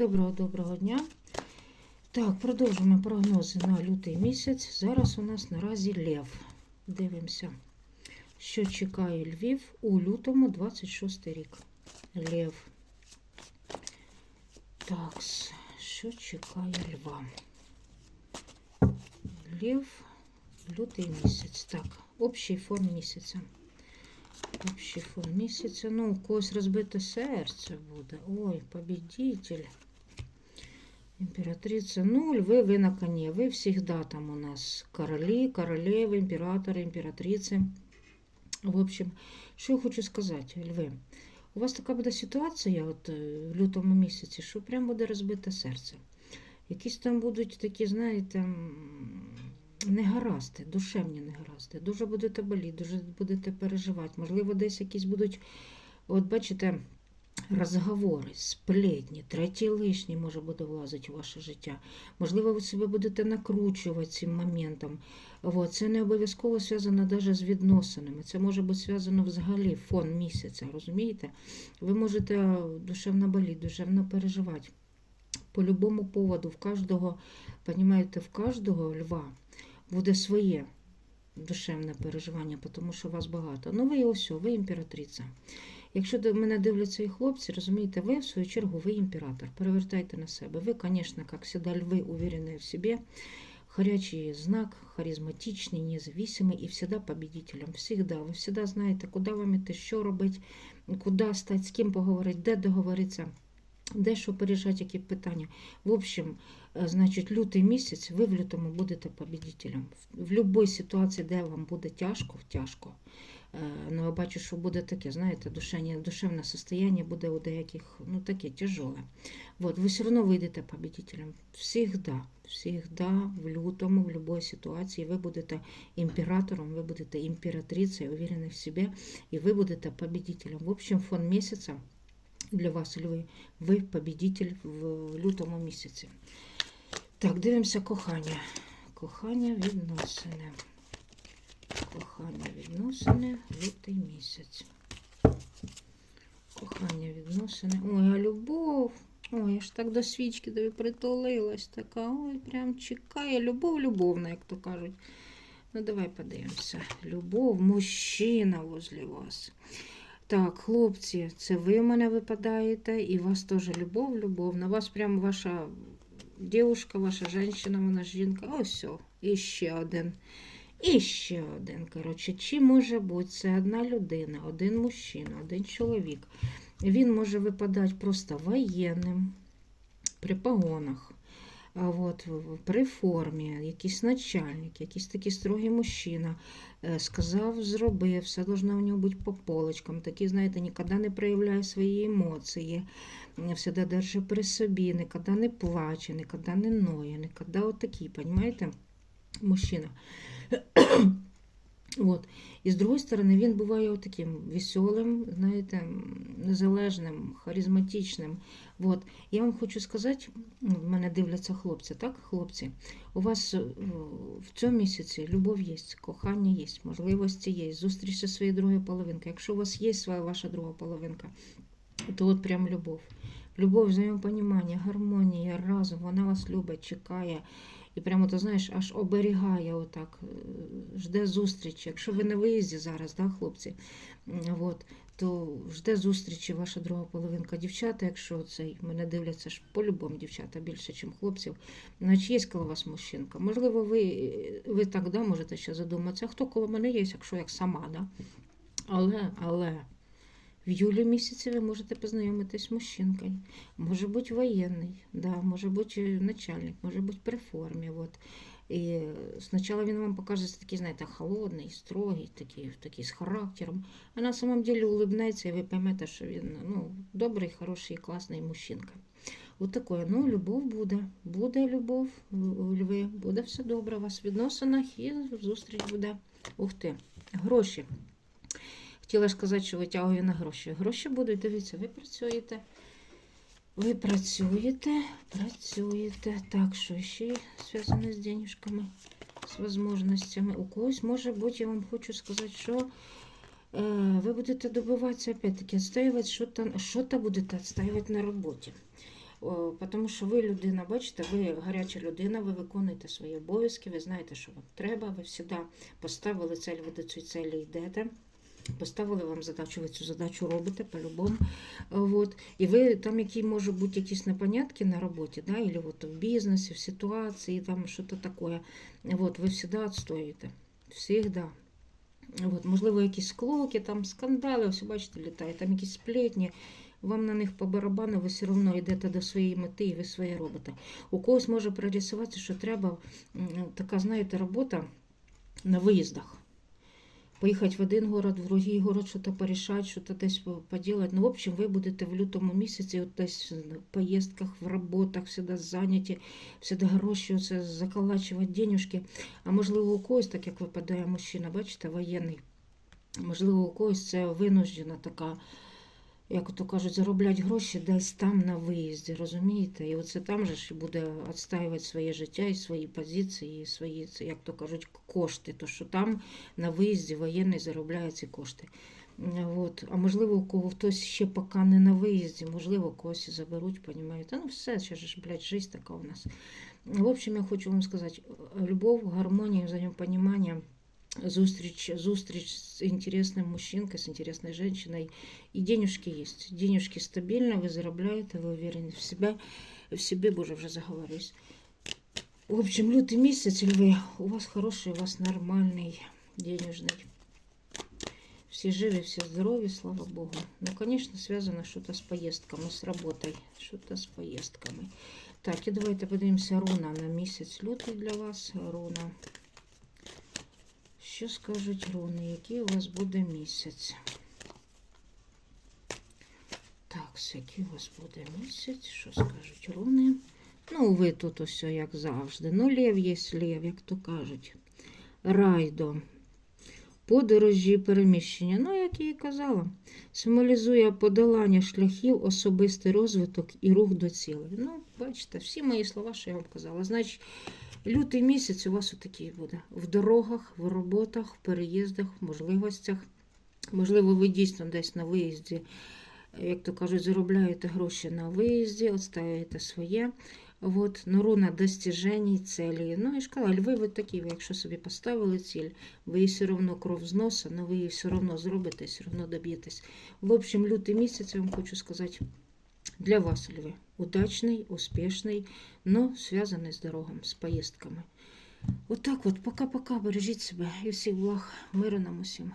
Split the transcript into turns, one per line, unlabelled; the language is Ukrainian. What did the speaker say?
Доброго-доброго дня. Так, продовжуємо прогнози на лютий місяць. Зараз у нас наразі Лев. Дивимося, що чекає Львів у лютому 26 рік. Лев. Так, що чекає Льва? Лев, лютий місяць. Так, общий фон місяця. Общий фон місяця. Ну, у когось розбите серце буде. Ой, победитель. Императрица, ну, львы, вы на коне. Вы всегда там у нас короли, королевы, императоры, императрицы. В общем, що я хочу сказати, льви. У вас така буде ситуація от, е, в лютому місяці, що прям буде розбите серце. Якісь там будуть такі, знаєте, м, негаразди, душевні негаразди. Дуже будете боліти, дуже будете переживати. Можливо, десь якісь будуть, от бачите, розговори, сплетні, третій лишній може буде влазити у ваше життя. Можливо, ви себе будете накручувати цим моментом. От. Це не обов'язково зв'язано навіть з відносинами. Це може бути зв'язано взагалі фон місяця, розумієте? Ви можете душевно боліти, душевно переживати. По любому поводу, в кожного, в кожного льва буде своє душевне переживання, тому що вас багато. Ну, ви і ось, ви імператриця. Якщо до мене дивляться і хлопці, розумієте, ви, в свою чергу, ви імператор. Перевертайте на себе. Ви, звісно, як завжди, льви, уверені в собі. горячий знак, харизматичний, независимый и всегда победителем. Всегда. Ви всегда знаєте, куди вам іти, що робити, куди стати, з ким поговорити, де договоритися. Де що порішати, які питання. В общем, е, значить, лютий місяць ви в лютому будете победителем. В будь-якій ситуації, де вам буде тяжко, тяжко. Е, Ну, я бачу, що буде таке, знаєте, душевне, душевне состояние буде у деяких, ну, таке тяжеле. Вот, ви все одно вийдете победителем. Всегда, всегда в лютому, в будь-якій ситуації ви будете імператором, ви будете імператрицею, уверені в себе, і ви будете победителем. В общем, фон місяця для вас, льви, ви победитель в лютому місяці. Так, дивимося кохання. Кохання відносини. Кохання відносини, лютий місяць. Кохання відносини. Ой, а любов. Ой, я ж так до свічки тобі притулилась така. Ой, прям чекає. Любов, любовна, як то кажуть. Ну, давай подивимося. Любов, мужчина возле вас. Так, хлопці, це ви в мене випадаєте, і у вас теж любов, любов. На вас прям ваша дівушка, ваша жінка, вона жінка. Ось, все. і ще один. І ще один. Коротше, чи може бути це одна людина, один мужчина, один чоловік. Він може випадати просто воєнним, при погонах, от, при формі, якийсь начальник, якийсь такий строгий мужчина. Е, Сказав, зробив, все должно у нього бути по полочкам. Такий, знаєте, ніколи не проявляє свої емоції, все держить при собі, ніколи не плаче, ніколи не ноє, ніколи отакий, понимаєте, мужчина. От. І з другої сторони, він буває таким веселим, знаєте, незалежним, харизматичним. От. Я вам хочу сказати, ну, в мене дивляться хлопці, так, хлопці, у вас е, в цьому місяці любов є, кохання є, можливості є, зустріч зі своєю другою половинкою. Якщо у вас є своя ваша друга половинка, то от прям любов. Любов, взаємопонімання, гармонія, разум, вона вас любить, чекає. І прямо, ти знаєш, аж оберігає отак, е, жде зустрічі. Якщо ви на виїзді зараз, да, хлопці, от, то жде зустрічі ваша друга половинка. Дівчата, якщо цей мене дивляться ж по-любому дівчата більше, ніж хлопців, значить є коло вас мужчинка. Можливо, ви, ви так да, можете ще задуматися, хто коло мене є, якщо як сама, да? Але, але. В июле місяці ви можете познайомитись з мужчинкою. Може бути воєнний, да, може бути начальник, може бути при формі. От. І спочатку він вам покаже такий, знаєте, холодний, строгий, такий, такий з характером. А на самом деле улыбнеться, і ви поймете, що він ну, добрий, хороший, класний мужчинка. От таке, ну, любов буде. Буде любов, льви, буде все добре у вас в відносинах і зустріч буде. Ух ти, гроші. Хотіла сказати, що витягую на гроші. Гроші будуть, дивіться, ви працюєте. Ви працюєте, працюєте. Так, що ще зв'язане з денежками, з можливостями. У когось може бути, я вам хочу сказати, що е, ви будете добиватися, опять-таки, відстоювати, що-то, що-то будете відстоювати на роботі. Тому що ви людина, бачите, ви гаряча людина, ви виконуєте свої обов'язки, ви знаєте, що вам треба, ви завжди поставили цель, ви до цієї цілі йдете. Поставили вам задачу, ви цю задачу робите по-любому. Вот. І ви там, які можуть бути якісь непонятки на роботі, да, или вот в бізнесі, в ситуації, там щось таке. Вот, ви завжди відстоюєте. Всегда. От, можливо, якісь склоки, там скандали, ось бачите, літають, там якісь сплетні. Вам на них по барабану, ви все одно йдете до своєї мети і ви своє робите. У когось може прорисуватися, що треба така, знаєте, робота на виїздах. Поїхати в один город, в другий город, щось порішати, щось десь поділати. Ну, в общем, ви будете в лютому місяці от десь в поїздках, в роботах, всегда зайняті, всегда гроші, оце заколачувати денюжки. А можливо, у когось, так як випадає мужчина, бачите, воєнний, можливо, у когось це винуждена така, як то кажуть, заробляти гроші десь там на виїзді, розумієте? І оце там же ж буде відстаювати своє життя і свої позиції, і свої, як то кажуть, кошти. То що там на виїзді воєнний заробляє ці кошти. От. А можливо, у кого хтось ще поки не на виїзді, можливо, когось і заберуть, понімаєте? Ну, все, ще ж, блядь, жизнь така у нас. В общем, я хочу вам сказати, любов, гармонія, взаємопонімання, зустріч, зустріч з інтересним мужчинкою, з інтересною жінкою. І денежки є. Денежки стабільно, ви заробляєте, ви уверені в себе, в себе, боже, вже заговорюсь. В общем, лютий місяць, льви, у вас хороший, у вас нормальний денежний. Все живы, все здоровы, слава Богу. Ну, конечно, связано что-то с поездками, с работой. Что-то с поездками. Так, і давайте подивимося руна на місяць лютий для вас. Руна. Що скажуть руни? Який у вас буде місяць? Так, який у вас буде місяць? Що скажуть руни? Ну, ви тут усе, як завжди. Ну, лев є лев, як то кажуть. Райдо. Подорожі і переміщення, ну, як я і казала, символізує подолання шляхів, особистий розвиток і рух до цілей. Ну, бачите, всі мої слова, що я вам казала. Значить, лютий місяць у вас отакий буде. В дорогах, в роботах, в переїздах, в можливостях. Можливо, ви дійсно десь на виїзді, як то кажуть, заробляєте гроші на виїзді, відстаюєте своє. От, нору на достіженій целі. Ну, і шкала, льви ви такі, ви якщо собі поставили ціль, ви її все одно кров з носа, але ви її все одно зробите, все одно доб'єтесь. В общем, лютий місяць, я вам хочу сказати, для вас, льви, удачний, успішний, но зв'язаний з дорогами, з поїздками. Отак от, пока-пока, бережіть себе і всіх благ, миру нам усім.